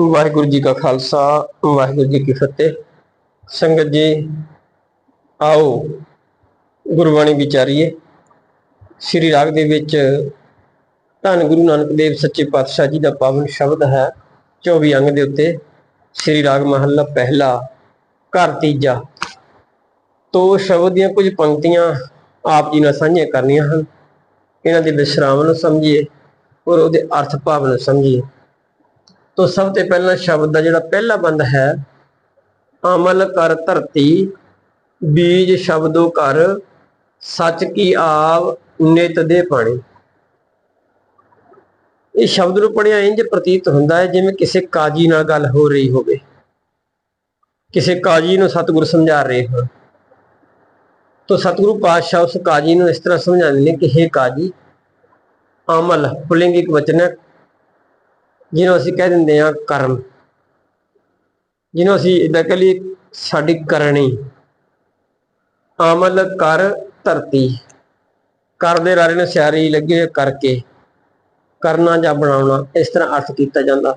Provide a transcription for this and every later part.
ਵਾਹਿਗੁਰੂ ਜੀ ਕਾ ਖਾਲਸਾ, ਵਾਹਿਗੁਰੂ ਜੀ ਕੀ ਫਤਿਹ। ਸੰਗਤ ਜੀ, ਆਓ ਗੁਰਬਾਣੀ ਵਿਚਾਰੀਏ। ਸ੍ਰੀ ਰਾਗ ਦੇ ਵਿੱਚ ਧੰਨ ਗੁਰੂ ਨਾਨਕ ਦੇਵ ਸੱਚੇ ਪਾਤਸ਼ਾਹ ਜੀ ਦਾ ਪਾਵਨ ਸ਼ਬਦ ਹੈ 24 ਅੰਗ ਦੇ ਉੱਤੇ, ਸ੍ਰੀ ਰਾਗ ਮਹੱਲਾ ਪਹਿਲਾ, ਘਰ ਤੀਜਾ। ਤੋ ਸ਼ਬਦ ਦੀਆਂ ਕੁਝ ਪੰਕਤੀਆਂ ਆਪ ਜੀ ਨਾਲ ਸਾਂਝੀਆਂ ਕਰਨੀਆਂ ਹਨ। ਇਹਨਾਂ ਦੇ ਵਿਸਰਾਮ ਨੂੰ ਸਮਝੀਏ, ਔਰ ਉਹਦੇ ਅਰਥ ਭਾਵ ਨੂੰ ਸਮਝੀਏ। ਤੋ ਸਭ ਤੋਂ ਪਹਿਲਾਂ ਸ਼ਬਦ ਦਾ ਜਿਹੜਾ ਪਹਿਲਾ ਬੰਦ ਹੈ, ਅਮਲ ਕਰ ਧਰਤੀ, ਬੀਜ ਸ਼ਬਦੋ ਕਰ ਸੱਚ ਕੀ ਆਵ, ਨਿਤ ਦੇ ਪਾਣੀ। ਇਹ ਸ਼ਬਦ ਨੂੰ ਪੜਿਆ ਇੰਜ ਪ੍ਰਤੀਤ ਹੁੰਦਾ ਹੈ ਜਿਵੇਂ ਕਿਸੇ ਕਾਜੀ ਨਾਲ ਗੱਲ ਹੋ ਰਹੀ ਹੋਵੇ। ਕਿਸੇ ਕਾਜੀ ਨੂੰ ਸਤਿਗੁਰ ਸਮਝਾ ਰਹੇ ਹੋਣ। ਤੋ ਸਤਿਗੁਰੂ ਪਾਤਸ਼ਾਹ ਉਸ ਕਾਜੀ ਨੂੰ ਇਸ ਤਰ੍ਹਾਂ ਸਮਝਾਉਂਦੇ ਨੇ ਕਿ हे ਕਾਜੀ, ਅਮਲ, ਪੁਲਿੰਗਿਕ ਵਚਨ ਹੈ ਜਿਹਨੂੰ ਅਸੀਂ ਕਹਿ ਦਿੰਦੇ ਆ ਕਰਮ। ਜਿਹਨੂੰ ਅਸੀਂ ਇਦਾਂ ਕਹ ਲਈ ਸਾਡੀ ਕਰਨੀ। ਅਮਲ ਕਰ ਧਰਤੀ। ਕਰਦੇ ਰਾਰੇ ਨੇ ਸਿਆਰੀ ਲੱਗੇ ਕਰਕੇ। ਕਰਨਾ ਜਾਂ ਬਣਾਉਣਾ, ਇਸ ਤਰ੍ਹਾਂ ਅਰਥ ਕੀਤਾ ਜਾਂਦਾ।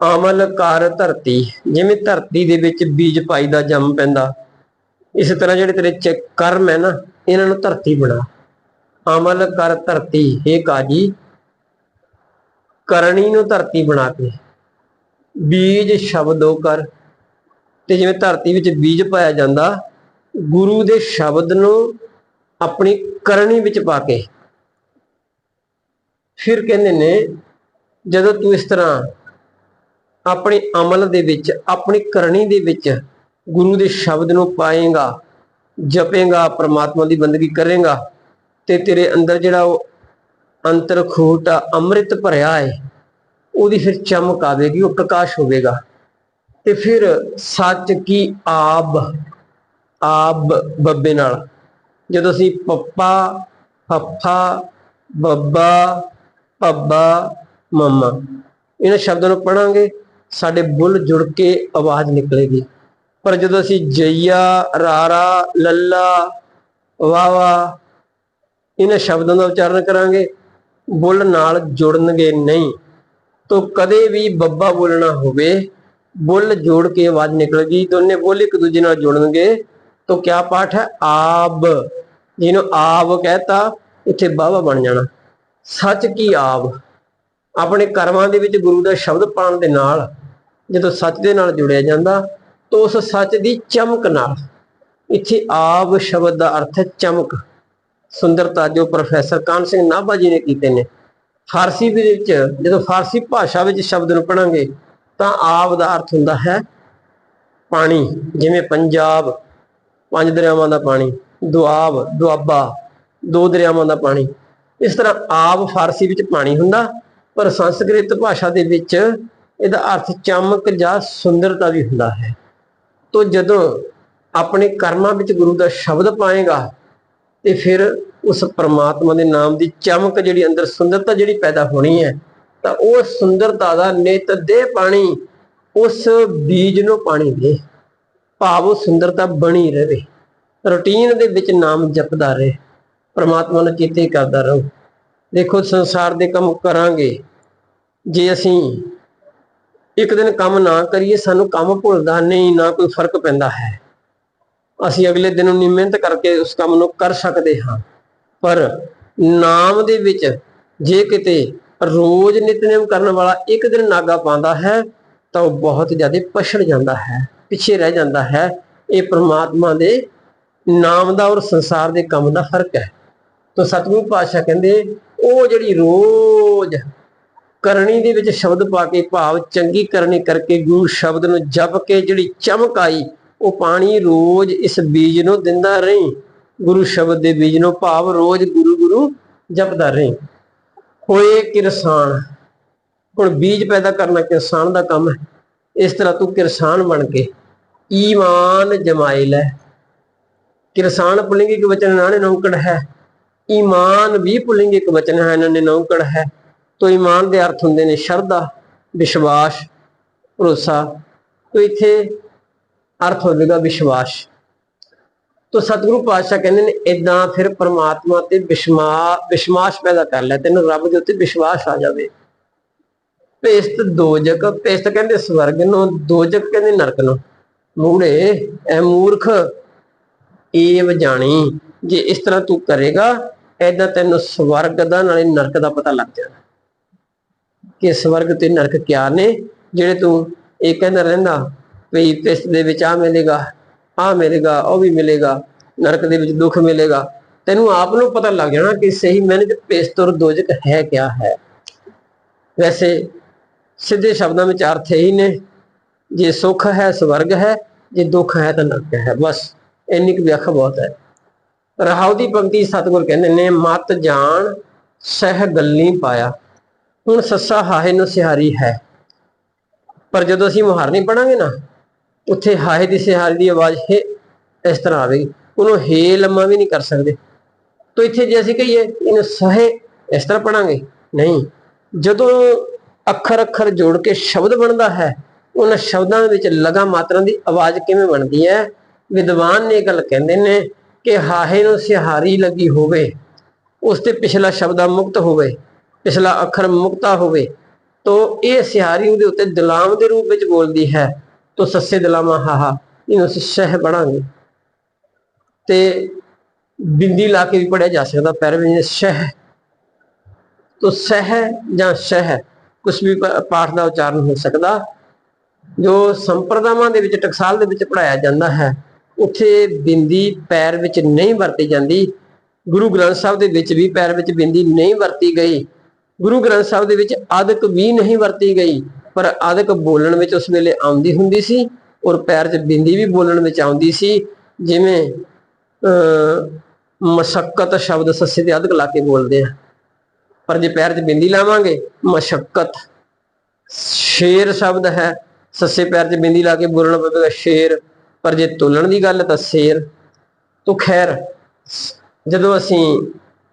ਅਮਲ ਕਰ ਧਰਤੀ। ਜਿਵੇਂ ਧਰਤੀ ਦੇ ਵਿੱਚ ਬੀਜ ਪਾਈ ਦਾ ਜੰਮ ਪੈਂਦਾ। ਇਸੇ ਤਰ੍ਹਾਂ ਜਿਹੜੇ ਤੇਰੇ ਕਰਮ ਹੈ ਨਾ, ਇਹਨਾਂ ਨੂੰ ਧਰਤੀ ਬਣਾ। ਅਮਲ ਕਰ ਧਰਤੀ। हे ਕਾਜੀ ਕਰਨੀ ਨੂੰ ਧਰਤੀ ਬਣਾ ਕੇ। ਬੀਜ ਸ਼ਬਦੋ ਕਰ। ਤੇ ਜਿਵੇਂ ਧਰਤੀ ਵਿੱਚ ਬੀਜ ਪਾਇਆ ਜਾਂਦਾ, ਗੁਰੂ ਦੇ ਸ਼ਬਦ ਨੂੰ ਆਪਣੀ ਕਰਨੀ ਵਿੱਚ ਪਾ ਕੇ। ਫਿਰ ਕਹਿੰਦੇ ਨੇ, ਜਦੋਂ ਤੂੰ ਇਸ ਤਰ੍ਹਾਂ ਆਪਣੇ ਅਮਲ ਦੇ ਵਿੱਚ, ਆਪਣੀ ਕਰਨੀ ਦੇ ਵਿੱਚ ਗੁਰੂ ਦੇ ਸ਼ਬਦ ਨੂੰ ਪਾਏਗਾ, ਜਪੇਗਾ, ਪਰਮਾਤਮਾ ਦੀ ਬੰਦਗੀ ਕਰੇਗਾ, ਤੇ ਤੇਰੇ ਅੰਦਰ ਜਿਹੜਾ ਉਹ ਅੰਤਰ ਖੂਟ ਅੰਮ੍ਰਿਤ ਭਰਿਆ ਹੈ ਉਹਦੀ ਫਿਰ ਚਮਕ ਆਵੇਗੀ, ਉਹ ਪ੍ਰਕਾਸ਼ ਹੋਵੇਗਾ। ਤੇ ਫਿਰ ਸੱਚ ਕੀ ਆਬ ਆਬ ਬੱਬੇ ਨਾਲ। ਜਦੋਂ ਅਸੀਂ ਪੱਪਾ, ਫੱਫਾ, ਬੱਬਾ ਪੱਬਾ ਮੰਮਾ, ਇਹਨਾਂ ਸ਼ਬਦਾਂ ਨੂੰ ਪੜਾਂਗੇ ਸਾਡੇ ਬੁੱਲ ਜੁੜ ਕੇ ਆਵਾਜ਼ ਨਿਕਲੇਗੀ। ਪਰ ਜਦੋਂ ਅਸੀਂ ਜਈਆ, ਰਾਰਾ, ਲੱਲਾ ਵਾਵਾ ਇਹਨਾਂ ਸ਼ਬਦਾਂ ਦਾ ਉਚਾਰਨ ਕਰਾਂਗੇ ਬੁੱਲ ਨਾਲ ਜੁੜਨਗੇ ਨਹੀਂ। ਤੋ ਕਦੇ ਵੀ ਬੱਬਾ ਬੋਲਣਾ ਹੋਵੇ, ਬੁੱਲ ਜੋੜ ਕੇ ਆਵਾਜ਼ ਨਿਕਲੇਗੀ ਦੋਨੇ ਬੁੱਲ ਇੱਕ ਦੂਜੇ ਨਾਲ ਜੁੜਨਗੇ। ਤੋ ਕਿਆ ਪਾਠ ਹੈ? ਆਬ। ਜਿਹਨੂੰ ਆਬ ਕਹਤਾ ਇੱਥੇ ਬਾਵਾ ਬਣ ਜਾਣਾ। ਸੱਚ ਕੀ ਆਬ? ਆਪਣੇ ਕਰਮਾਂ ਦੇ ਵਿੱਚ ਗੁਰੂ ਦਾ ਸ਼ਬਦ ਪਾਉਣ ਦੇ ਨਾਲ, ਜਦੋਂ ਸੱਚ ਦੇ ਨਾਲ ਜੁੜਿਆ ਜਾਂਦਾ, ਤਾਂ ਉਸ ਸੱਚ ਦੀ ਚਮਕ ਨਾਲ। ਇੱਥੇ ਆਬ ਸ਼ਬਦ ਦਾ ਅਰਥ ਹੈ ਚਮਕ। ਸੁੰਦਰਤਾ ਜੋ ਪ੍ਰੋਫੈਸਰ ਕਾਨ ਸਿੰਘ ਨਾਭਾ ਜੀ ਨੇ ਕੀਤੇ ਨੇ। ਫਾਰਸੀ ਦੇ ਵਿੱਚ ਜਦੋਂ ਫਾਰਸੀ ਭਾਸ਼ਾ ਵਿੱਚ ਸ਼ਬਦ ਨੂੰ ਪੜਾਂਗੇ ਤਾਂ ਆਬ ਦਾ ਅਰਥ ਹੁੰਦਾ ਹੈ ਪਾਣੀ, ਜਿਵੇਂ ਪੰਜਾਬ, ਪੰਜ ਦਰਿਆਵਾਂ ਦਾ ਪਾਣੀ, ਦੁਆਬ, ਦੁਆਬਾ, ਦੋ ਦਰਿਆਵਾਂ ਦਾ ਪਾਣੀ। ਇਸ ਤਰ੍ਹਾਂ ਆਬ ਫਾਰਸੀ ਵਿੱਚ ਪਾਣੀ ਹੁੰਦਾ, ਪਰ ਸੰਸਕ੍ਰਿਤ ਭਾਸ਼ਾ ਦੇ ਵਿੱਚ ਇਹਦਾ ਅਰਥ ਚਮਕ ਜਾਂ ਸੁੰਦਰਤਾ ਵੀ ਹੁੰਦਾ ਹੈ। ਤੋ ਜਦੋਂ ਆਪਣੇ ਕਰਮਾਂ ਵਿੱਚ ਗੁਰੂ ਦਾ ਸ਼ਬਦ ਪਾਏਗਾ ਤੇ ਫਿਰ ਉਸ ਪਰਮਾਤਮਾ ਦੇ ਨਾਮ ਦੀ ਚਮਕ ਜਿਹੜੀ ਅੰਦਰ ਸੁੰਦਰਤਾ ਜਿਹੜੀ ਪੈਦਾ ਹੋਣੀ ਹੈ, ਤਾਂ ਉਹ ਸੁੰਦਰਤਾ ਦਾ ਨਿਤ ਦੇ ਪਾਣੀ ਉਸ ਬੀਜ ਨੂੰ ਪਾਣੀ ਦੇ। ਭਾਵ ਉਹ ਸੁੰਦਰਤਾ ਬਣੀ ਰਹੇ। ਰੁਟੀਨ ਦੇ ਵਿੱਚ ਨਾਮ ਜਪਦਾ ਰਹੇ। ਪਰਮਾਤਮਾ ਨੂੰ ਚੇਤੇ ਕਰਦਾ ਰਹੋ। ਦੇਖੋ, ਸੰਸਾਰ ਦੇ ਕੰਮ ਕਰਾਂਗੇ। ਜੇ ਅਸੀਂ ਇੱਕ ਦਿਨ ਕੰਮ ਨਾ ਕਰੀਏ, ਸਾਨੂੰ ਕੰਮ ਭੁੱਲਦਾ ਨਹੀਂ, ਨਾ ਕੋਈ ਫ਼ਰਕ ਪੈਂਦਾ ਹੈ। ਅਸੀਂ ਅਗਲੇ ਦਿਨ ਉਨੀ ਮਿਹਨਤ ਕਰਕੇ ਉਸ ਕੰਮ ਨੂੰ ਕਰ ਸਕਦੇ ਹਾਂ। ਪਰ ਨਾਮ ਦੇ ਵਿੱਚ ਜੇ ਕਿਤੇ ਰੋਜ਼ ਨਿਤਨੇਮ ਕਰਨ ਵਾਲਾ ਇੱਕ ਦਿਨ ਨਾਗਾ ਪਾਉਂਦਾ ਹੈ, ਤਾਂ ਉਹ ਬਹੁਤ ਜ਼ਿਆਦਾ ਪਛੜ ਜਾਂਦਾ ਹੈ, ਪਿੱਛੇ ਰਹਿ ਜਾਂਦਾ ਹੈ। ਇਹ ਪ੍ਰਮਾਤਮਾ ਦੇ ਨਾਮ ਦਾ ਔਰ ਸੰਸਾਰ ਦੇ ਕੰਮ ਦਾ ਫ਼ਰਕ ਹੈ। ਤਾਂ ਸਤਿਗੁਰੂ ਪਾਤਸ਼ਾਹ ਕਹਿੰਦੇ, ਉਹ ਜਿਹੜੀ ਰੋਜ਼ ਕਰਨੀ ਦੇ ਵਿੱਚ ਸ਼ਬਦ ਪਾ ਕੇ ਭਾਵ ਚੰਗੀ ਕਰਨੀ ਕਰਕੇ ਗੁਰੂ ਸ਼ਬਦ ਨੂੰ ਜਪ ਕੇ ਜਿਹੜੀ ਚਮਕ ਆਈ ਉਹ ਪਾਣੀ ਰੋਜ਼ ਇਸ ਬੀਜ ਨੂੰ ਦਿੰਦਾ ਰਹੀਂ। ਗੁਰੂ ਸ਼ਬਦ ਦੇ ਬੀਜ ਨੂੰ ਭਾਵ ਰੋਜ਼ ਗੁਰੂ ਗੁਰੂ ਜਪਦਾ ਰਹੀਂ। ਹੋਏ ਕਿਰਸਾਨ, ਹੁਣ ਬੀਜ ਪੈਦਾ ਕਰਨਾ ਕਿਰਸਾਨ ਦਾ ਕੰਮ ਹੈ। ਇਸ ਤਰ੍ਹਾਂ ਤੂੰ ਕਿਰਸਾਨ ਬਣ ਕੇ ਈਮਾਨ ਜਮਾਏ ਲੈ। ਕਿਰਸਾਨ ਪੁਲਿੰਗਿਕ ਵਚਨ ਨਾਨੇ ਨੌਕੜ ਹੈ। ਈਮਾਨ ਵੀ ਪੁਲਿੰਗਿਕ ਵਚਨ ਹੈ ਇਹਨਾਂ ਨੇ ਨੌਕੜ ਹੈ। ਤੋ ਈਮਾਨ ਦੇ ਅਰਥ ਹੁੰਦੇ ਨੇ ਸ਼ਰਧਾ, ਵਿਸ਼ਵਾਸ, ਭਰੋਸਾ। ਤੋ ਇੱਥੇ ਅਰਥ ਹੋਵੇਗਾ ਵਿਸ਼ਵਾਸ। ਤੋ ਸਤਿਗੁਰੂ ਪਾਤਸ਼ਾਹ ਕਹਿੰਦੇ ਨੇ ਇਦਾਂ ਫਿਰ ਪ੍ਰਮਾਤਮਾ ਤੇ ਵਿਸ਼ਮਾ, ਵਿਸ਼ਵਾਸ ਪੈਦਾ ਕਰ ਲੈ, ਤੈਨੂੰ ਰੱਬ ਦੇ ਉੱਤੇ ਵਿਸ਼ਵਾਸ ਆ ਜਾਵੇ। ਪੇਸਤ ਦੋਜਕ ਪੇਸਤ ਕਹਿੰਦੇ ਸਵਰਗ ਨੂੰ, ਦੋਜਕ ਕਹਿੰਦੇ ਨਰਕ ਨੂੰ। ਮੂੜੇ ਐ ਮੂਰਖ, ਏਵ ਜਾਣੀ, ਜੇ ਇਸ ਤਰ੍ਹਾਂ ਤੂੰ ਕਰੇਗਾ ਐਦਾਂ ਤੈਨੂੰ ਸਵਰਗ ਦਾ ਨਾਲੇ ਨਰਕ ਦਾ ਪਤਾ ਲੱਗ ਜਾਣਾ। ਕਿ ਸਵਰਗ ਤੇ ਨਰਕ ਕਿਆ ਨੇ, ਜਿਹੜੇ ਤੂੰ ਇਹ ਕਹਿੰਦਾ ਰਹਿੰਦਾ ਵੀ ਪਿਸਤ ਦੇ ਵਿੱਚ ਆ ਮਿਲੇਗਾ ਆ ਮਿਲੇਗਾ, ਉਹ ਵੀ ਮਿਲੇਗਾ, ਨਰਕ ਦੇ ਵਿੱਚ ਦੁੱਖ ਮਿਲੇਗਾ। ਤੈਨੂੰ ਆਪ ਨੂੰ ਪਤਾ ਲੱਗ ਜਾਣਾ ਕਿ ਸਹੀ ਮੈਨੇ ਤੇ ਪਿਸਤ ਦੋਜਕ ਹੈ ਕਿਆ ਹੈ। ਵੈਸੇ ਸਿੱਧੇ ਸ਼ਬਦਾਂ ਵਿੱਚ ਅਰਥ ਇਹੀ ਨੇ, ਜੇ ਸੁੱਖ ਹੈ, ਸਵਰਗ ਹੈ, ਜੇ ਦੁੱਖ ਹੈ, ਤਾਂ ਨਰਕ ਹੈ। ਬਸ, ਇੰਨੀ ਕੁ ਵਿਆਖਿਆ ਬਹੁਤ ਹੈ। ਰਹਾਉ ਦੀ ਪੰਕਤੀ ਸਤਿਗੁਰ ਕਹਿੰਦੇ ਨੇ, ਮਤ ਜਾਣ, ਸਹਿ ਗੱਲੀ ਪਾਇਆ। ਹੁਣ ਸੱਸਾ ਹਾਹੇ ਨੂੰ ਸਿਹਾਰੀ ਹੈ। ਪਰ ਜਦੋਂ ਅਸੀਂ ਮੁਹਾਰਨੀ ਪੜਾਂਗੇ ਨਾ ਉੱਥੇ ਹਾਹੇ ਦੀ ਸਿਹਾਰੀ ਦੀ ਆਵਾਜ਼ ਹੈ, ਇਸ ਤਰ੍ਹਾਂ ਆਵੇਗੀ। ਉਹਨੂੰ ਹੇ ਲੰਮਾ ਵੀ ਨਹੀਂ ਕਰ ਸਕਦੇ। ਤੋ ਇੱਥੇ ਜੇ ਅਸੀਂ ਕਹੀਏ, ਇਹਨੂੰ ਸਹੇ ਇਸ ਤਰ੍ਹਾਂ ਪੜਾਂਗੇ ਨਹੀਂ, ਜਦੋਂ ਅੱਖਰ ਅੱਖਰ ਜੋੜ ਕੇ ਸ਼ਬਦ ਬਣਦਾ ਹੈ, ਉਹਨਾਂ ਸ਼ਬਦਾਂ ਦੇ ਵਿੱਚ ਲਗਾ ਮਾਤਰਾ ਦੀ ਆਵਾਜ਼ ਕਿਵੇਂ ਬਣਦੀ ਹੈ? ਵਿਦਵਾਨ ਨੇ ਇਹ ਗੱਲ ਕਹਿੰਦੇ ਨੇ ਕਿ ਹਾਹੇ ਨੂੰ ਸਿਹਾਰੀ ਲੱਗੀ ਹੋਵੇ, ਉਸ ਤੇ ਪਿਛਲਾ ਸ਼ਬਦਾ ਮੁਕਤ ਹੋਵੇ, ਪਿਛਲਾ ਅੱਖਰ ਮੁਕਤਾ ਹੋਵੇ, ਤੋ ਇਹ ਸਿਹਾਰੀ ਉਹਦੇ ਉੱਤੇ ਦਲਾਮ ਦੇ ਰੂਪ ਵਿੱਚ ਬੋਲਦੀ ਹੈ। ਤੋ ਸੱਸੇ ਦਲਾਮਾ ਹਾਹਾ ਇਹਨੂੰ ਅਸੀਂ ਸ਼ਹਿ ਬਣਾਂਗੇ। ਤੇ ਬਿੰਦੀ ਲਾ ਕੇ ਵੀ ਪੜਿਆ ਜਾ ਸਕਦਾ, ਪੈਰ ਸ਼ਹਿ। ਤੋ ਸਹਿ ਜਾਂ ਸ਼ਹਿ ਕੁਝ ਵੀ ਪਾਠ ਦਾ ਉਚਾਰਨ ਹੋ ਸਕਦਾ। ਜੋ ਸੰਪਰਦਾਵਾਂ ਦੇ ਵਿੱਚ, ਟਕਸਾਲ ਦੇ ਵਿੱਚ ਪੜਾਇਆ ਜਾਂਦਾ ਹੈ, ਉੱਥੇ ਬਿੰਦੀ ਪੈਰ ਵਿੱਚ ਨਹੀਂ ਵਰਤੀ ਜਾਂਦੀ। ਗੁਰੂ ਗ੍ਰੰਥ ਸਾਹਿਬ ਦੇ ਵਿੱਚ ਵੀ ਪੈਰ ਵਿੱਚ ਬਿੰਦੀ ਨਹੀਂ ਵਰਤੀ ਗਈ। ਗੁਰੂ ਗ੍ਰੰਥ ਸਾਹਿਬ ਦੇ ਵਿੱਚ ਆਦਿਕ ਵੀ ਨਹੀਂ ਵਰਤੀ ਗਈ। ਪਰ ਆਦਿਕ ਬੋਲਣ ਵਿੱਚ ਉਸ ਵੇਲੇ ਆਉਂਦੀ ਹੁੰਦੀ ਸੀ ਔਰ ਪੈਰ 'ਚ ਬਿੰਦੀ ਵੀ ਬੋਲਣ ਵਿੱਚ ਆਉਂਦੀ ਸੀ, ਜਿਵੇਂ ਅ ਮਸ਼ੱਕਤ ਸ਼ਬਦ ਸੱਸੇ ਤੇ ਆਦਿਕ ਲਾ ਕੇ ਬੋਲਦੇ ਆ। ਪਰ ਜੇ ਪੈਰ 'ਚ ਬਿੰਦੀ ਲਾਵਾਂਗੇ, ਮਸ਼ੱਕਤ ਸ਼ੇਰ ਸ਼ਬਦ ਹੈ, ਸੱਸੇ ਪੈਰ 'ਚ ਬਿੰਦੀ ਲਾ ਕੇ ਬੋਲਣਾ ਪਵੇਗਾ ਸ਼ੇਰ। ਪਰ ਜੇ ਤੋਲਣ ਦੀ ਗੱਲ ਤਾਂ ਸ਼ੇਰ। ਤੋ ਖੈਰ, ਜਦੋਂ ਅਸੀਂ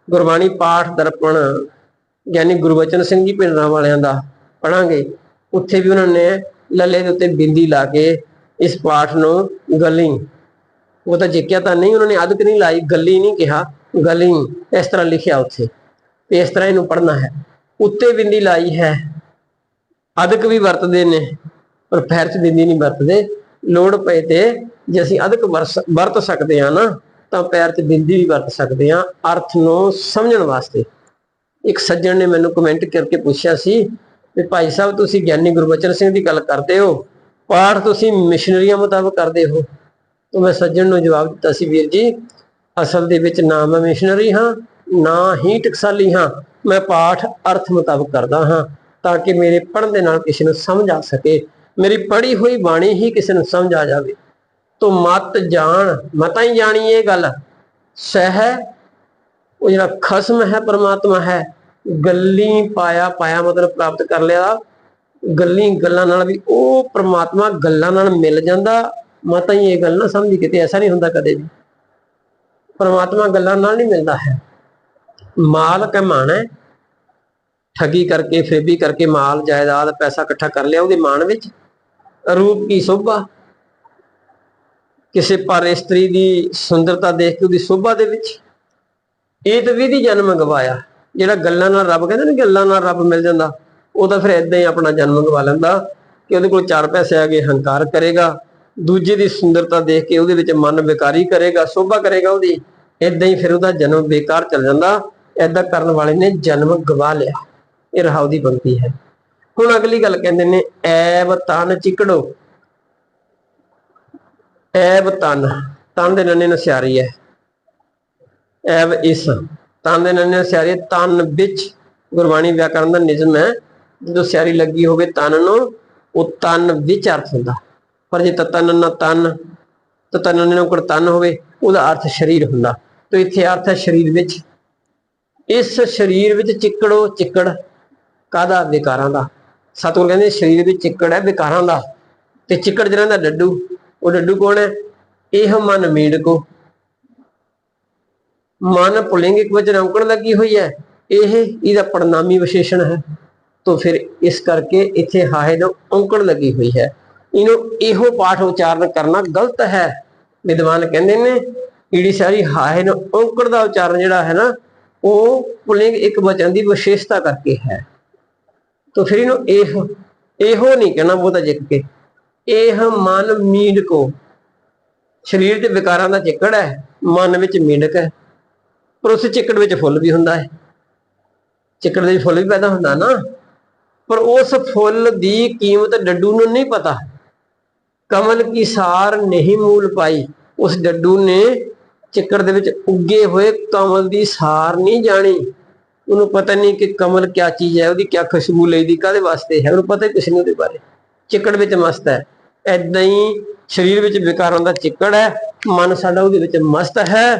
ਗੁਰਬਾਣੀ ਪਾਠ ਦਰਪਣ ਗਿਆਨੀ ਗੁਰਬਚਨ ਸਿੰਘ ਜੀ ਪਿੰਡਰਾਂ ਵਾਲਿਆਂ ਦਾ ਪੜਾਂਗੇ ਉੱਥੇ ਵੀ ਉਹਨਾਂ ਨੇ ਲੱਲੇ ਦੇ ਉੱਤੇ ਬਿੰਦੀ ਲਾ ਕੇ ਇਸ ਪਾਠ ਨੂੰ ਗਲੀ। ਉਹ ਤਾਂ ਜਿੱਕਿਆ ਤਾਂ ਨਹੀਂ, ਉਹਨਾਂ ਨੇ ਅਦਕ ਨਹੀਂ ਲਾਈ, ਗਲੀ ਨਹੀਂ ਕਿਹਾ, ਗਲੀ ਇਸ ਤਰ੍ਹਾਂ ਲਿਖਿਆ ਉੱਥੇ ਤੇ ਇਸ ਤਰ੍ਹਾਂ ਇਹਨੂੰ ਪੜਨਾ ਹੈ। ਉੱਤੇ ਬਿੰਦੀ ਲਾਈ ਹੈ। ਅਦਕ ਵੀ ਵਰਤਦੇ ਨੇ, ਪਰ ਪੈਰ 'ਚ ਬਿੰਦੀ ਨਹੀਂ ਵਰਤਦੇ। ਲੋੜ ਪਏ ਤੇ ਜੇ ਅਸੀਂ ਅਦਕ ਵਰਸ- ਵਰਤ ਸਕਦੇ ਹਾਂ ਨਾ, ਤਾਂ ਪੈਰ 'ਚ ਬਿੰਦੀ ਵੀ ਵਰਤ ਸਕਦੇ ਹਾਂ, ਅਰਥ ਨੂੰ ਸਮਝਣ ਵਾਸਤੇ। ਇੱਕ ਸੱਜਣ ਨੇ ਮੈਨੂੰ ਕਮੈਂਟ ਕਰਕੇ ਪੁੱਛਿਆ ਸੀ ਵੀ ਭਾਈ ਸਾਹਿਬ, ਤੁਸੀਂ ਗਿਆਨੀ ਗੁਰਬਚਨ ਸਿੰਘ ਦੀ ਗੱਲ ਕਰਦੇ ਹੋ, ਪਾਠ ਤੁਸੀਂ ਮਿਸ਼ਨਰੀਆਂ ਮੁਤਾਬਕ ਕਰਦੇ ਹੋ। ਤਾਂ ਮੈਂ ਸੱਜਣ ਨੂੰ ਜਵਾਬ ਦਿੱਤਾ ਸੀ, ਵੀਰ ਜੀ, ਅਸਲ ਦੇ ਵਿੱਚ ਨਾ ਮੈਂ ਮਿਸ਼ਨਰੀ ਹਾਂ, ਨਾ ਹੀ ਟਕਸਾਲੀ ਹਾਂ, ਮੈਂ ਪਾਠ ਅਰਥ ਮੁਤਾਬਕ ਕਰਦਾ ਹਾਂ, ਤਾਂ ਕਿ ਮੇਰੇ ਪੜ੍ਹਨ ਦੇ ਨਾਲ ਕਿਸੇ ਨੂੰ ਸਮਝ ਆ ਸਕੇ। ਮੇਰੀ ਪੜ੍ਹੀ ਹੋਈ ਬਾਣੀ ਹੀ ਕਿਸੇ ਨੂੰ ਸਮਝ ਆ ਜਾਵੇ। ਤੋ ਮਤ ਜਾਣ, ਮਤਾਂ ਹੀ ਜਾਣੀ ਇਹ ਗੱਲ। ਸਹਿ, ਉਹ ਜਿਹੜਾ ਖਸਮ ਹੈ, ਪਰਮਾਤਮਾ ਹੈ ਗੱਲੀ ਪਾਇਆ ਪਾਇਆ ਮਤਲਬ ਪ੍ਰਾਪਤ ਕਰ ਲਿਆ। ਗੱਲੀ ਗੱਲਾਂ ਨਾਲ ਵੀ ਉਹ ਪ੍ਰਮਾਤਮਾ ਗੱਲਾਂ ਨਾਲ ਮਿਲ ਜਾਂਦਾ। ਮਤਾਂ ਜੀ ਇਹ ਗੱਲ ਨਾ ਸਮਝੀ ਕਿਤੇ ਐਸਾ ਨਹੀਂ ਹੁੰਦਾ ਕਦੇ ਵੀ। ਪਰਮਾਤਮਾ ਗੱਲਾਂ ਨਾਲ ਨਹੀਂ ਮਿਲਦਾ ਹੈ। ਮਾਲ ਕਮਾਣਾ ਹੈ। ਠੱਗੀ ਕਰਕੇ, ਫੇਬੀ ਕਰਕੇ ਮਾਲ, ਜਾਇਦਾਦ, ਪੈਸਾ ਇਕੱਠਾ ਕਰ ਲਿਆ ਉਹਦੇ ਮਾਣ ਵਿੱਚ। ਰੂਪ ਕੀ ਸੋਭਾ? ਕਿਸੇ ਪਰ ਇਸਤਰੀ ਦੀ ਸੁੰਦਰਤਾ ਦੇਖ ਕੇ ਉਹਦੀ ਸੋਭਾ ਦੇ ਵਿੱਚ। ਇਹ ਤਾਂ ਵਿਧੀ ਜਨਮ ਗਵਾਇਆ। ਜਿਹੜਾ ਗੱਲਾਂ ਨਾਲ ਰੱਬ ਕਹਿੰਦੇ ਨੇ ਗੱਲਾਂ ਨਾਲ ਰੱਬ ਮਿਲ ਜਾਂਦਾ, ਉਹ ਤਾਂ ਫਿਰ ਇਦਾਂ ਹੀ ਆਪਣਾ ਜਨਮ ਗਵਾ ਲੈਂਦਾ ਕਿ ਉਹਦੇ ਕੋਲ ਚਾਰ ਪੈਸੇ ਆ ਗਏ, ਹੰਕਾਰ ਕਰੇਗਾ, ਦੂਜੇ ਦੀ ਸੁੰਦਰਤਾ ਦੇਖ ਕੇ ਉਹਦੇ ਵਿੱਚ ਮਨ ਵਿਕਾਰੀ ਕਰੇਗਾ, ਸੋਭਾ ਕਰੇਗਾ ਉਹਦੀ ਇਦਾਂ ਹੀ ਫਿਰ ਉਹਦਾ ਜਨਮ ਬੇਕਾਰ ਚੱਲ ਜਾਂਦਾ ਇਦਾਂ ਕਰਨ ਵਾਲੇ ਨੇ ਜਨਮ ਗਵਾ ਲਿਆ, ਇਹ ਰਹਾਉ ਦੀ ਬੰਤੀ ਹੈ। ਹੁਣ ਅਗਲੀ ਗੱਲ ਕਹਿੰਦੇ ਨੇ, ਐਬ ਤਨ ਚਿਕੜੋ। ਐਬ ਤਨ ਤਨ ਦੇ ਨੰਨੇ ਨਸਿਆਰੀ ਹੈ। ਐਬ ਇਸ। ਤਨ ਦੇ ਨੰਨੇ ਨਸਿਆਰੀ ਤਨ ਵਿੱਚ ਗੁਰਬਾਣੀ ਵਿਆਕਰਨ ਦਾ ਨਿਯਮ ਹੈ, ਜਦੋਂ ਸਿਆਰੀ ਲੱਗੀ ਹੋਵੇ ਤਨ ਨੂੰ, ਉਹ ਤਨ ਵਿੱਚ ਅਰਥ ਹੁੰਦਾ। ਪਰ ਜੇ ਤਨ ਨਾ ਤਨ ਤਾਂ ਨੂੰ ਕੋਲ ਤਨ ਹੋਵੇ, ਉਹਦਾ ਅਰਥ ਸਰੀਰ ਹੁੰਦਾ। ਤੇ ਇੱਥੇ ਅਰਥ ਹੈ ਸਰੀਰ ਵਿੱਚ। ਇਸ ਸਰੀਰ ਵਿੱਚ ਚਿੱਕੜੋ ਚਿੱਕੜ ਕਾਦਾ ਵਿਕਾਰਾਂ ਦਾ। ਸਤਿਗੁਰ ਕਹਿੰਦੇ ਸਰੀਰ ਵਿੱਚ ਚਿੱਕੜ ਹੈ, ਵਿਕਾਰਾਂ ਦਾ। ਤੇ ਚਿੱਕੜ ਜਿਹੜਾ ਦਾ ਡੱਡੂ, ਉਹ ਡੱਡੂ ਕੌਣ ਹੈ? ਇਹ ਮਨ ਮੀੜ ਕੋ। ਮਨ ਪੁਲਿੰਗ ਇੱਕ ਵਚਨ ਔਂਕੜ ਲੱਗੀ ਹੋਈ ਹੈ? ਇਹ ਇਹਦਾ ਪੜਨਾਮੀ ਵਿਸ਼ੇਸ਼ਣ ਹੈ। ਤੋਂ ਫਿਰ ਇਸ ਕਰਕੇ ਇੱਥੇ ਹਾਹੇ ਨੂੰ ਔਂਕੜ ਲੱਗੀ ਹੋਈ ਹੈ। ਇਹਨੂੰ ਇਹੋ ਪਾਠ ਉਚਾਰਨ ਕਰਨਾ ਗਲਤ ਹੈ। ਵਿਦਵਾਨ ਕਹਿੰਦੇ ਨੇ ਈੜੀ ਸਾਰੀ ਹਾਹੇ ਨੂੰ ਔਂਕੜ ਦਾ ਉਚਾਰਨ ਜਿਹੜਾ ਹੈ ਨਾ, ਉਹ ਪੁਲਿੰਗ ਇੱਕ ਵਚਨ ਦੀ ਵਿਸ਼ੇਸ਼ਤਾ ਕਰਕੇ ਹੈ। ਤਾਂ ਫਿਰ ਇਹਨੂੰ ਇਹ, ਇਹੋ ਨਹੀਂ ਕਹਿਣਾ ਬਹੁਤਾ ਜਿੱਕ ਕੇ। ਇਹ ਮਨ ਮੀਂਡ ਕੋ। ਸਰੀਰ ਦੇ ਵਿਕਾਰਾਂ ਦਾ ਚਿੱਕੜ ਹੈ। ਮਨ ਵਿੱਚ ਮੀਂਡਕ ਹੈ। ਪਰ ਉਸ ਚਿੱਕੜ ਵਿੱਚ ਫੁੱਲ ਵੀ ਹੁੰਦਾ ਹੈ। ਚਿੱਕੜ ਦੇ ਫੁੱਲ ਵੀ ਪੈਦਾ ਹੁੰਦਾ ਨਾ। ਪਰ ਉਸ ਫੁੱਲ ਦੀ ਕੀਮਤ ਡੱਡੂ ਨੂੰ ਨਹੀਂ ਪਤਾ। ਕਮਲ ਕੀ ਸਾਰ ਨਹੀਂ ਮੂਲ ਪਾਈ। ਉਸ ਡੱਡੂ ਨੇ ਚਿੱਕੜ ਦੇ ਵਿੱਚ ਉੱਗੇ ਹੋਏ ਕਮਲ ਦੀ ਸਾਰ ਨਹੀਂ ਜਾਣੀ। ਉਹਨੂੰ ਪਤਾ ਨਹੀਂ ਕਿ ਕਮਲ ਕਿਆ ਚੀਜ਼ ਹੈ, ਉਹਦੀ ਕਿਆ ਖੁਸ਼ਬੂ ਲਈਦੀ ਕਾਦੇ ਵਾਸਤੇ ਹੈ, ਉਹਨੂੰ ਪਤਾ ਹੀ ਕੁਛ ਨਹੀਂ ਉਹਦੇ ਬਾਰੇ। ਚਿੱਕੜ ਵਿੱਚ ਮਸਤ ਹੈ। ਐਦਾਂ ਹੀ ਸਰੀਰ ਵਿੱਚ ਵਿਕਾਰਾਂ ਦਾ ਚਿੱਕੜ ਹੈ। ਮਨ ਸਾਡਾ ਉਹਦੇ ਵਿੱਚ ਮਸਤ ਹੈ।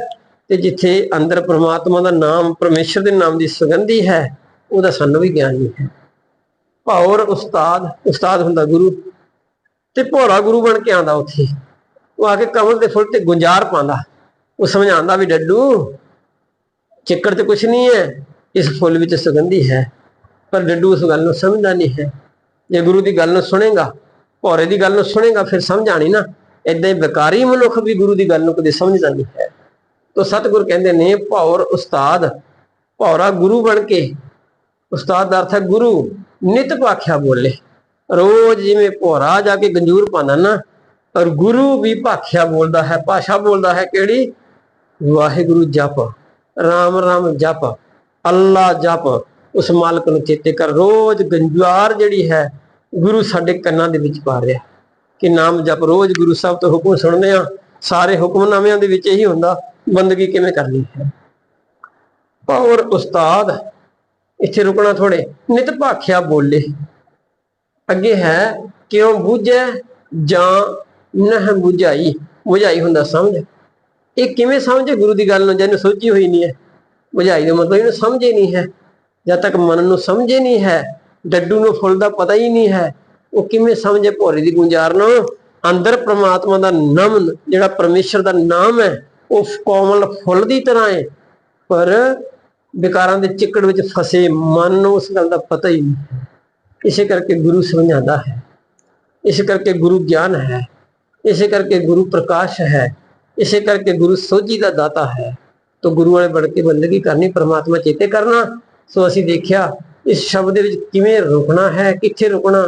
ਤੇ ਜਿੱਥੇ ਅੰਦਰ ਪ੍ਰਮਾਤਮਾ ਦਾ ਨਾਮ, ਪਰਮੇਸ਼ਰ ਦੇ ਨਾਮ ਦੀ ਸੁਗੰਧੀ ਹੈ, ਉਹਦਾ ਸਾਨੂੰ ਵੀ ਗਿਆਨ ਨਹੀਂ ਹੈ। ਭੌਰ ਉਸਤਾਦ ਉਸਤਾਦ ਹੁੰਦਾ ਗੁਰੂ, ਤੇ ਭੌਰਾ ਗੁਰੂ ਬਣ ਕੇ ਆਂਦਾ ਉੱਥੇ। ਉਹ ਆ ਕੇ ਕਮਲ ਦੇ ਫੁੱਲ ਤੇ ਗੁੰਜਾਰ ਪਾਉਂਦਾ। ਉਹ ਸਮਝਾਉਂਦਾ ਵੀ, ਡੱਡੂ, ਚਿੱਕੜ ਤੇ ਕੁਛ ਨਹੀਂ ਹੈ, ਇਸ ਫੁੱਲ ਵਿੱਚ ਸੁਗੰਧੀ ਹੈ। ਪਰ ਡੱਡੂ ਉਸ ਗੱਲ ਨੂੰ ਸਮਝਦਾ ਨਹੀਂ ਹੈ। ਜੇ ਗੁਰੂ ਦੀ ਗੱਲ ਨੂੰ ਸੁਣੇਗਾ, ਭੋਰੇ ਦੀ ਗੱਲ ਨੂੰ ਸੁਣੇਗਾ, ਫਿਰ ਸਮਝ ਆਣੀ ਨਾ। ਏਦਾਂ ਹੀ ਬੇਕਾਰੀ ਮਨੁੱਖ ਵੀ ਗੁਰੂ ਦੀ ਗੱਲ ਨੂੰ ਕਦੇ ਸਮਝਦਾ ਨਹੀਂ ਹੈ। ਤੋ ਸਤਿਗੁਰ ਕਹਿੰਦੇ ਨੇ, ਭੌਰ ਉਸਤਾਦ, ਭੌਰਾ ਗੁਰੂ ਬਣ ਕੇ। ਉਸਤਾਦ ਦਾ ਅਰਥ ਹੈ, ਗੁਰੂ, ਨਿਤ ਭਾਖਿਆ ਬੋਲੇ। ਰੋਜ਼ ਜਿਵੇਂ ਭੋਰਾ ਜਾ ਕੇ ਗੰਜੂਰ ਪਾਉਂਦਾ ਨਾ, ਪਰ ਗੁਰੂ ਵੀ ਭਾਖਿਆ ਬੋਲਦਾ ਹੈ। ਭਾਸ਼ਾ ਬੋਲਦਾ ਹੈ ਕਿਹੜੀ? ਵਾਹਿਗੁਰੂ ਜਪ। ਰਾਮ ਰਾਮ ਜਪ। ਅੱਲਾ ਜਪ। ਉਸ ਮਾਲਕ ਨੂੰ ਚੇਤੇ ਕਰ। ਰੋਜ਼ ਗੰਜਵਾਰ ਜਿਹੜੀ ਹੈ, ਗੁਰੂ ਸਾਡੇ ਕੰਨਾਂ ਦੇ ਵਿੱਚ ਪਾ ਰਿਹਾ ਕਿ ਨਾਮ ਜਪ ਰੋਜ਼ ਗੁਰੂ ਸਾਹਿਬ ਤੋਂ ਹੁਕਮ ਸੁਣਦੇ ਆ ਸਾਰੇ ਹੁਕਮਨਾਮਿਆਂ ਦੇ ਵਿੱਚ ਇਹੀ ਹੁੰਦਾ। ਬੰਦਗੀ ਕਿਵੇਂ ਕਰਨੀ ਹੈ? ਔਰ ਉਸਤਾਦ ਇੱਥੇ ਰੁਕਣਾ ਥੋੜੇ ਨਿਤ ਭਾਖਿਆ ਬੋਲੇ। ਅੱਗੇ ਹੈ, ਕਿਉਂ ਬੁਝੈ ਜਾਂ ਨਹ ਬੁਝਾਈ? ਬੁਝਾਈ ਹੁੰਦਾ ਸਮਝ। ਇਹ ਕਿਵੇਂ ਸਮਝੇ? ਗੁਰੂ ਦੀ ਗੱਲ ਨੂੰ ਜਿਹਨੂੰ ਸੋਚੀ ਹੋਈ ਨਹੀਂ ਹੈ। ਬੁਝਾਈ ਦਾ ਮਤਲਬ ਇਹਨੂੰ ਸਮਝੇ ਨਹੀਂ ਹੈ। ਜਦ ਤੱਕ ਮਨ ਨੂੰ ਸਮਝੇ ਨਹੀਂ ਹੈ, ਡੱਡੂ ਨੂੰ ਫੁੱਲ ਦਾ ਪਤਾ ਹੀ ਨਹੀਂ ਹੈ, ਉਹ ਕਿਵੇਂ ਸਮਝੇ ਭੋਰੇ ਦੀ ਗੁੰਜਾਰ ਨੂੰ ਅੰਦਰ ਪ੍ਰਮਾਤਮਾ ਦਾ ਨਾਮ, ਜਿਹੜਾ ਪਰਮੇਸ਼ਰ ਦਾ ਨਾਮ ਹੈ ਉਹ ਕੋਮਲ ਫੁੱਲ ਦੀ ਤਰ੍ਹਾਂ ਹੈ ਪਰ ਵਿਕਾਰਾਂ ਦੇ ਚਿੱਕੜ ਵਿੱਚ ਫਸੇ ਮਨ ਨੂੰ ਉਸ ਗੱਲ ਦਾ ਪਤਾ ਹੀ ਨਹੀਂ ਹੈ। ਇਸੇ ਕਰਕੇ ਗੁਰੂ ਸਮਝਾਉਂਦਾ ਹੈ। ਇਸੇ ਕਰਕੇ ਗੁਰੂ ਗਿਆਨ ਹੈ। ਇਸੇ ਕਰਕੇ ਗੁਰੂ ਪ੍ਰਕਾਸ਼ ਹੈ। ਇਸੇ ਕਰਕੇ ਗੁਰੂ ਸੋਝੀ ਦਾ ਦਾਤਾ ਹੈ। ਤੋ ਗੁਰੂ ਵਾਲੇ ਬਣ ਕੇ ਬੰਦਗੀ ਕਰਨੀ, ਪ੍ਰਮਾਤਮਾ ਚੇਤੇ ਕਰਨਾ, ਸੋ ਅਸੀਂ ਦੇਖਿਆ ਇਸ ਸ਼ਬਦ ਦੇ ਵਿੱਚ ਕਿਵੇਂ ਰੁਕਣਾ ਹੈ, ਕਿੱਥੇ ਰੁਕਣਾ,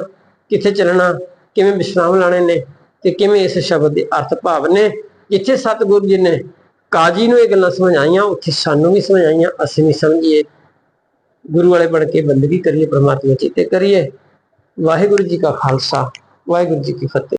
ਕਿੱਥੇ ਚੱਲਣਾ, ਕਿਵੇਂ ਵਿਸ਼ਰਾਮ ਲਾਣੇ ਨੇ ਤੇ ਕਿਵੇਂ ਇਸ ਸ਼ਬਦ ਦੇ ਅਰਥ ਭਾਵ ਨੇ। ਜਿੱਥੇ ਸਤਿਗੁਰੂ ਜੀ ਨੇ ਕਾਜੀ ਨੂੰ ਇਹ ਗੱਲਾਂ ਸਮਝਾਈਆਂ, ਉੱਥੇ ਸਾਨੂੰ ਵੀ ਸਮਝਾਈਆਂ, ਅਸੀਂ ਵੀ ਸਮਝੀਏ। ਗੁਰੂ ਵਾਲੇ ਬਣ ਕੇ ਬੰਦਗੀ ਕਰੀਏ, ਪ੍ਰਮਾਤਮਾ ਚੇਤੇ ਕਰੀਏ। ਵਾਹਿਗੁਰੂ ਜੀ ਕਾ ਖਾਲਸਾ, ਵਾਹਿਗੁਰੂ ਜੀ ਕੀ ਫਤਿਹ।